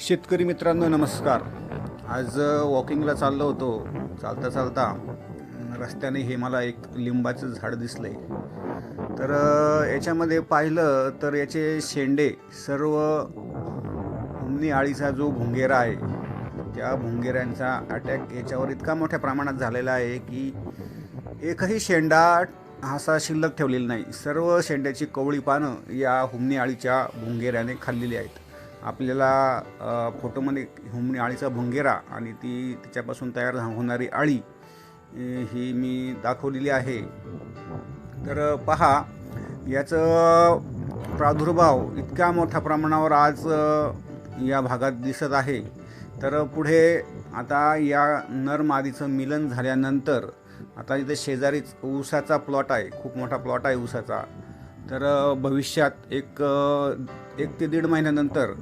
शेतकरी मित्रांनो नमस्कार. आज वॉकिंगला चाललो होतो. चालता चालता रस्त्याने हे मला एक लिंबाचं झाड दिसलंय. तर याच्यामध्ये पाहिलं तर याचे शेंडे सर्व हुमणी आळीचा जो भुंगेरा आहे त्या भुंगेऱ्यांचा अटॅक याच्यावर इतका मोठ्या प्रमाणात झालेला आहे की एकही शेंडा असा शिल्लक ठेवलेला नाही. सर्व शेंड्याची कवळी पानं या हुमनी आळीच्या भुंगेऱ्याने खाल्लेली आहेत. आपल्याला फोटोमध्ये हुमणी आळीचा भुंगेरा आणि ती तिच्यापासून तयार होणारी आळी ही मी दाखवलेली आहे. तर पहा याचं प्रादुर्भाव इतक्या मोठ्या प्रमाणावर आज या भागात दिसत आहे. तर पुढे आता या नरमादीचं मिलन झाल्यानंतर आता इथे शेजारीच ऊसाचा प्लॉट आहे खूप मोठा प्लॉट आहे ऊसाचा. तर भविष्यात एक एक ते दीड महिन्यानंतर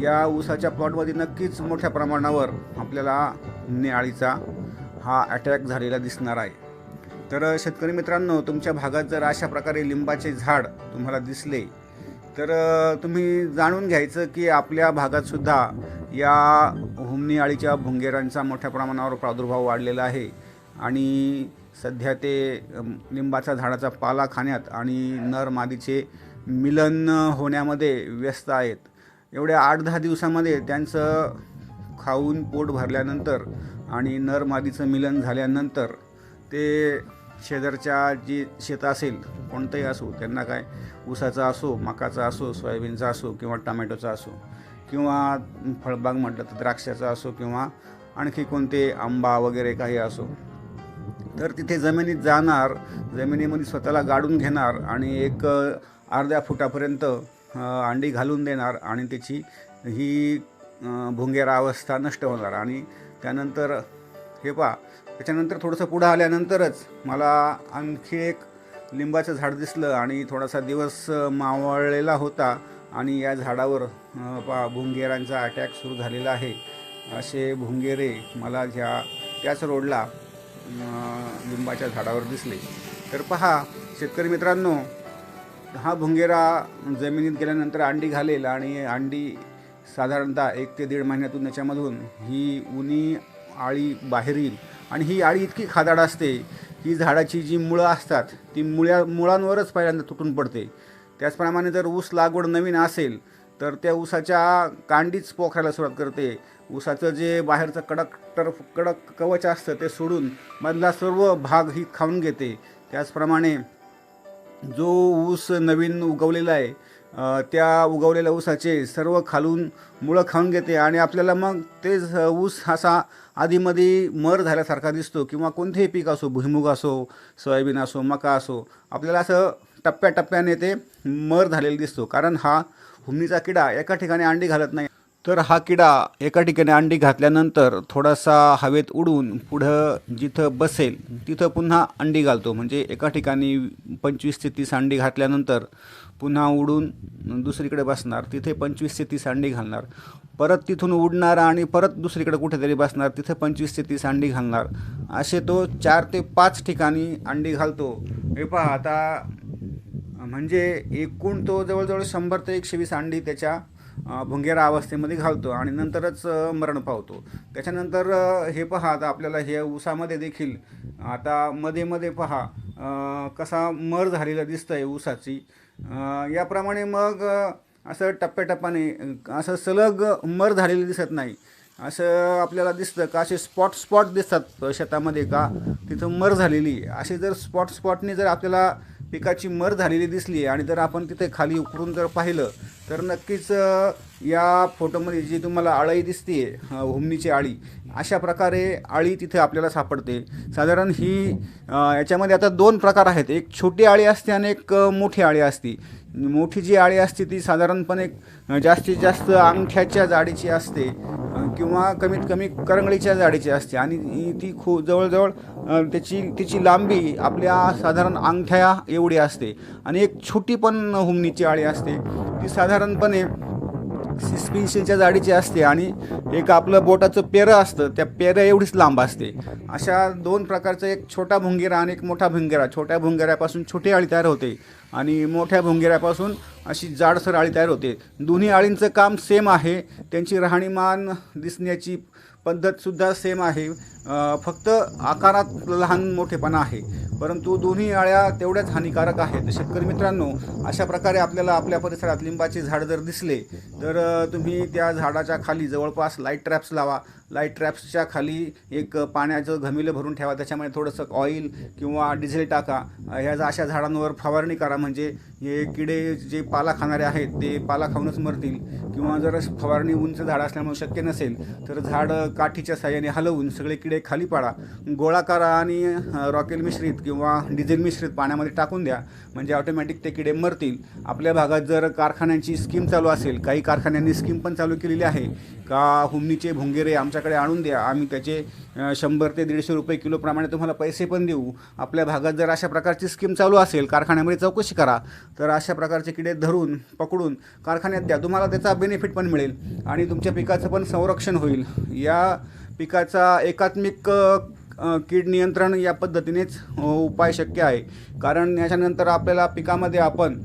या ऊसाच्या प्लॉटमध्ये नक्कीच मोठ्या प्रमाणावर आपल्याला निआळीचा हा अटॅक झालेला दिसणार आहे. तर शेतकरी मित्रांनो तुमच्या भागात जर अशा प्रकारे लिंबाचे झाड तुम्हाला दिसले तर तुम्ही जाणून घ्यायचं की आपल्या भागातसुद्धा या हुमणी आळीच्या भुंगेरांचा मोठ्या प्रमाणावर प्रादुर्भाव वाढलेला आहे. आणि सध्या ते लिंबाच्या झाडाचा पाला खाण्यात आणि नर मादीचे मिलन होण्यामध्ये व्यस्त आहेत. एवढ्या आठ दहा दिवसामध्ये त्यांचं खाऊन पोट भरल्यानंतर आणि नर मादीचं मिलन झाल्यानंतर ते शेजारच्या जी शेतं असेल कोणतंही असो त्यांना काय ऊसाचा असो मकाचा असो सोयाबीनचा असो किंवा टमॅटोचा असो किंवा फळबाग म्हटलं तर द्राक्षाचा असो किंवा आणखी कोणते आंबा वगैरे काही असो तर तिथे जमिनीत जाणार जमिनीमध्ये स्वतःला गाडून घेणार आणि एक अर्ध्या फुटापर्यंत अंडी घालून देणार आणि त्याची ही भुंगेरा अवस्था नष्ट होणार. आणि त्यानंतर हे पहा त्याच्यानंतर थोडंसं पुढं आल्यानंतरच मला आणखी एक लिंबाचं झाड दिसलं आणि थोडासा दिवस मावळलेला होता आणि या झाडावर पा भुंगेरांचा अटॅक सुरू झालेला आहे. असे भुंगेरे मला ज्या त्याच रोडला लिंबाच्या झाडावर दिसले. तर पहा शेतकरी मित्रांनो हा भुंगेरा जमिनीत गेल्यानंतर अंडी घालेल आणि अंडी साधारणतः एक ते दीड महिन्यातून याच्यामधून ही उनी आळी बाहेर येईल. आणि ही आळी इतकी खादाड असते ही झाडाची जी मुळं असतात ती मुळ्या मुळांवरच पहिल्यांदा तुटून पडते. त्याचप्रमाणे जर ऊस लागवड नवीन असेल तर त्या ऊसाच्या कांडीच पोखरायला सुरुवात करते. ऊसाचं जे बाहेरचं कडक टर्फ कडक कवच असतं ते सोडून मधला सर्व भाग ही खाऊन घेते. त्याचप्रमाणे जो ऊस नवीन उगवलेला आहे त्या उगवलेल्या ऊसाचे सर्व खालून मुळं खाऊन घेते आणि आपल्याला मग ते ऊस असा आधीमध्ये मर झाल्यासारखा दिसतो किंवा कोणतेही पीक असो भुईमुग असो सोयाबीन असो मका असो आपल्याला असं टप्प्याटप्प्याने ते मर झालेला दिसतो. कारण हा हुमणीचा किडा एका ठिकाणी अंडी घालत नाही. तर हा किडा एका ठिकाणी अंडी घातल्यानंतर थोडासा हवेत उडून पुढं जिथं बसेल तिथं पुन्हा अंडी घालतो. म्हणजे एका ठिकाणी पंचवीस ते तीस अंडी घातल्यानंतर पुन्हा उडून दुसरीकडे बसणार तिथे पंचवीस ते तीस अंडी घालणार. परत तिथून उडणार आणि परत दुसरीकडे कुठेतरी बसणार तिथे पंचवीस ते तीस अंडी घालणार. असे तो चार ते पाच ठिकाणी अंडी घालतो. हे पहा आता म्हणजे एकूण तो जवळजवळ शंभर ते एकशे वीस अंडी त्याच्या भुंगेरा अवस्थेमध्ये घालतो आणि नंतरच मरण पावतो. त्याच्यानंतर हे पहा आता आपल्याला हे ऊसामध्ये देखील आता मध्ये मध्ये पहा कसा मर झालेला दिसतंय ऊसाची याप्रमाणे मग असं टप्प्याटप्प्याने असं सलग मर झालेलं दिसत नाही. असं आपल्याला दिसतं का? असे स्पॉट स्पॉट दिसतात शेतामध्ये का? तिथं मर झालेली. असे जर स्पॉट स्पॉटने जर आपल्याला पिकाची मर झालेली दिसली आणि जर आपण तिथे खाली उकरून जर पाहिलं तर नक्कीच या फोटोमध्ये जी तुम्हाला आळी दिसते हुमणीची आळी अशा प्रकारे आळी तिथे आपल्याला सापडते. साधारण ही याच्यामध्ये आता दोन प्रकार आहेत. एक छोटी आळी असते आणि एक मोठी आळी असते. मोठी जी आळी असते ती साधारणपणे जास्तीत जास्त अंगठ्याच्या जाडीची असते. किंवा कमीत कमी करंगळीच्या जाडीची असते. आणि ती खू जवळजवळ त्याची तिची लांबी आपल्या साधारण अंगठ्या एवढी असते. आणि एक छोटी पण हुमणीची आळी असते. ती साधारणपणे सिक्स जाडीची असते आणि एक आपलं बोटाचं पेरं असतं. त्या पेरं एवढीच लांब असते. अशा दोन प्रकारचं एक छोटा भुंगेरा आणि एक मोठा भुंगेरा. छोट्या भुंगेऱ्यापासून छोटी आळी तयार होते. आणि मोठ्या भुंगेऱ्यापासून अशी जाडसर आळी तयार होते. दोन्ही आळींचं काम सेम आहे. त्यांची राहणीमान दिसण्याची पद्धतसुद्धा सेम आहे. फक्त आकारात लहान मोठेपणा आहे. परंतु दोन्ही आळ्या तेवढ्याच हानिकारक आहेत. शेतकरी मित्रांनो अशा प्रकारे आपल्याला आपल्या परिसरात लिंबाचे झाड जर दिसले तर तुम्ही त्या झाडाच्या खाली जवळपास लाइट ट्रॅप्स लावा. लाइट ट्रॅप्सच्या खाली एक पाण्याचं घमिलं भरून ठेवा. त्याच्यामध्ये थोडंसं ऑइल किंवा डिझेल टाका. ह्या अशा झाडांवर फवारणी करा. म्हणजे हे किडे जे पाला खाणारे आहेत ते पाला खाऊनच मरतील. किंवा जर फवारणी उंच झाड असल्यामुळे शक्य नसेल तर झाड काठीच्या साह्याने हलवून सगळे किडे खाली पाडा. गोळा करा आणि रॉकेल मिश्रित किंवा डिझेल मिश्रित पाण्यामध्ये टाकून द्या. म्हणजे ऑटोमॅटिक ते किडे मरतील. आपल्या भागात जर कारखान्यांची स्कीम चालू असेल काही कारखान्यांनी स्कीम पण चालू केलेली आहे का हुमणीचे भुंगेरे आमच्याकडे आणून द्या. आम्ही त्याचे शंभर ते दीडशे रुपये किलोप्रमाणे तुम्हाला पैसे पण देऊ. आपल्या भागात जर अशा प्रकारची स्कीम चालू असेल कारखान्यामध्ये चौकशी करा. तर अशा प्रकारचे किडे धरून पकडून कारखान्यात द्या. तुम्हाला त्याचा बेनिफिट पण मिळेल आणि तुमच्या पिकाचं पण संरक्षण होईल. या पिकाचा एकात्मिक कीड नियंत्रण या पद्धतीनेच उपाय शक्य आहे. कारण याच्यानंतर आपल्याला पिकामध्ये आपण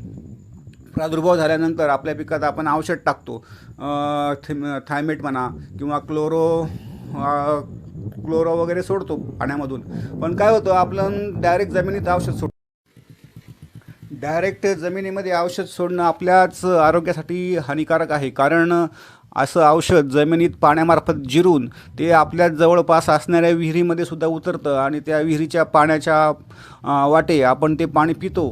प्रादुर्भाव झाल्यानंतर आपल्या पिकात आपण औषध टाकतो. थिम थायमेट म्हणा किंवा क्लोरो क्लोरो वगैरे सोडतो पाण्यामधून. पण काय होतं आपण डायरेक्ट जमिनीत औषध सोडतो डायरेक्ट जमिनीमध्ये औषध सोडणं आपल्याच आरोग्यासाठी हानिकारक आहे. कारण असं औषध जमिनीत पाण्यामार्फत जिरून ते आपल्या जवळपास असणाऱ्या विहिरीमध्ये सुद्धा उतरतं आणि त्या विहिरीच्या पाण्याच्या वाटे आपण ते पाणी पितो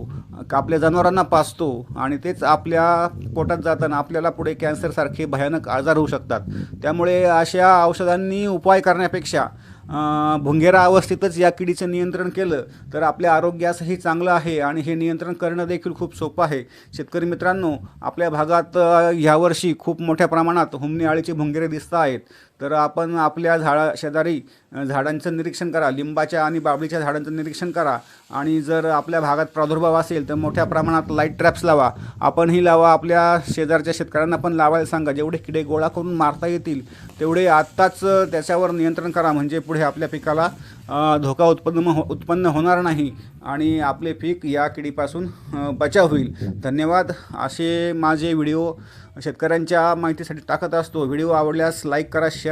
आपल्या जनावरांना पाचतो आणि तेच आपल्या पोटात जाताना आपल्याला पुढे कॅन्सरसारखे भयानक आजार होऊ शकतात. त्यामुळे अशा औषधांनी उपाय करण्यापेक्षा भुंगेरा अवस्थेतच या किडीचं नियंत्रण केलं तर आपल्या आरोग्यासही चांगलं आहे आणि हे नियंत्रण करणं देखील खूप सोपं आहे. शेतकरी मित्रांनो आपल्या भागात ह्यावर्षी खूप मोठ्या प्रमाणात हुमणी आळीचे भुंगेरे दिसत आहेत. तर आपण आपल्या झाडा शेजारी झाडांचं निरीक्षण करा लिंबाच्या आणि बाबळीच्या झाडांचं निरीक्षण करा. आणि जर आपल्या भागात प्रादुर्भाव असेल तर मोठ्या प्रमाणात लाइट ट्रॅप्स लावा. आपणही लावा आपल्या शेजारच्या शेतकऱ्यांना पण लावायला सांगा. जेवढे किडे गोळा करून मारता येतील तेवढे आत्ताच त्याच्यावर नियंत्रण करा. म्हणजे पुढे आपल्या पिकाला धोका उत्पन्न हो उत्पन्न होणार नाही आणि आपले पीक या किडीपासून बचाव होईल. धन्यवाद. असे माझे व्हिडिओ शेतकऱ्यांच्या माहितीसाठी टाकत असतो. व्हिडिओ आवडल्यास लाईक करा शेअर